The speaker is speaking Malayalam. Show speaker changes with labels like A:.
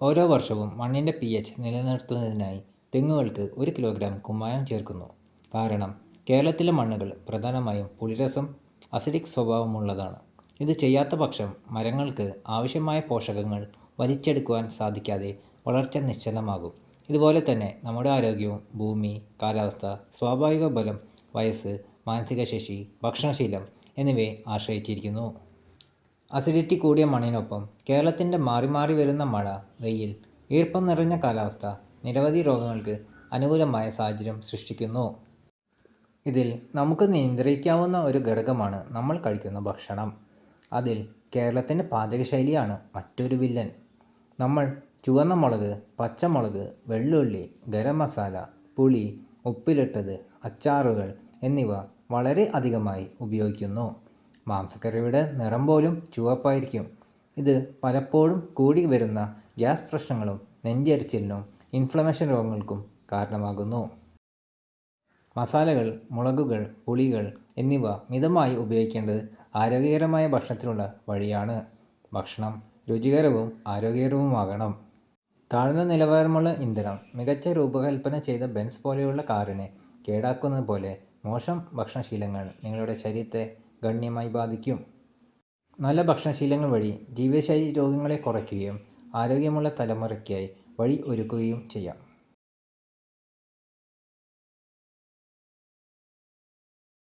A: ഓരോ വർഷവും മണ്ണിന്റെ പി എച്ച് നിലനിർത്തുന്നതിനായി തെങ്ങുകൾക്ക് ഒരു കിലോഗ്രാം കുമ്മായം ചേർക്കുന്നു. കാരണം കേരളത്തിലെ മണ്ണുകൾ പ്രധാനമായും പുളിരസം അസിഡിക് സ്വഭാവമുള്ളതാണ്. ഇത് ചെയ്യാത്ത പക്ഷം മരങ്ങൾക്ക് ആവശ്യമായ പോഷകങ്ങൾ വലിച്ചെടുക്കുവാൻ സാധിക്കാതെ വളർച്ച നിശ്ചലമാകും. ഇതുപോലെ തന്നെ നമ്മുടെ ആരോഗ്യവും ഭൂമി കാലാവസ്ഥ സ്വാഭാവിക ബലം വയസ്സ് മാനസികശേഷി ഭക്ഷണശീലം എന്നിവയെ ആശ്രയിച്ചിരിക്കുന്നു. അസിഡിറ്റി കൂടിയ മണ്ണിനൊപ്പം കേരളത്തിന്റെ മാറി മാറി വരുന്ന മഴ വെയിൽ ഈർപ്പം നിറഞ്ഞ കാലാവസ്ഥ നിരവധി രോഗങ്ങൾക്ക് അനുകൂലമായ സാഹചര്യം സൃഷ്ടിക്കുന്നു. ഇതിൽ നമുക്ക് നിയന്ത്രിക്കാവുന്ന ഒരു ഘടകമാണ് നമ്മൾ കഴിക്കുന്ന ഭക്ഷണം. അതിൽ കേരളത്തിന്റെ പാചകശൈലിയാണ് മറ്റൊരു വില്ലൻ. നമ്മൾ ചുവന്ന മുളക് പച്ചമുളക് വെള്ളുള്ളി ഗരം മസാല പുളി ഉപ്പിലിട്ടത് അച്ചാറുകൾ എന്നിവ വളരെ അധികമായി ഉപയോഗിക്കുന്നു. മാംസക്കറിയുടെ നിറം പോലും ചുവപ്പായിരിക്കും. ഇത് പലപ്പോഴും കൂടി വരുന്ന ഗ്യാസ് പ്രശ്നങ്ങളും നെഞ്ചരിച്ചിലിനും ഇൻഫ്ലമേഷൻ രോഗങ്ങൾക്കും കാരണമാകുന്നു. മസാലകൾ മുളകുകൾ പുളികൾ എന്നിവ മിതമായി ഉപയോഗിക്കേണ്ടത് ആരോഗ്യകരമായ ഭക്ഷണത്തിനുള്ള വഴിയാണ്. ഭക്ഷണം രുചികരവും ആരോഗ്യകരവുമാകണം. താഴ്ന്ന നിലവാരമുള്ള ഇന്ധനം മികച്ച രൂപകൽപ്പന ചെയ്ത ബെൻസ് പോലെയുള്ള കാറിനെ കേടാക്കുന്നത് പോലെ മോശം ഭക്ഷണശീലങ്ങൾ നിങ്ങളുടെ ശരീരത്തെ ഗണ്യമായി ബാധിക്കും. നല്ല ഭക്ഷണശീലങ്ങൾ വഴി ജീവിതശൈലി രോഗങ്ങളെ കുറയ്ക്കുകയും ആരോഗ്യമുള്ള തലമുറയ്ക്കായി വഴി ഒരുക്കുകയും ചെയ്യാം.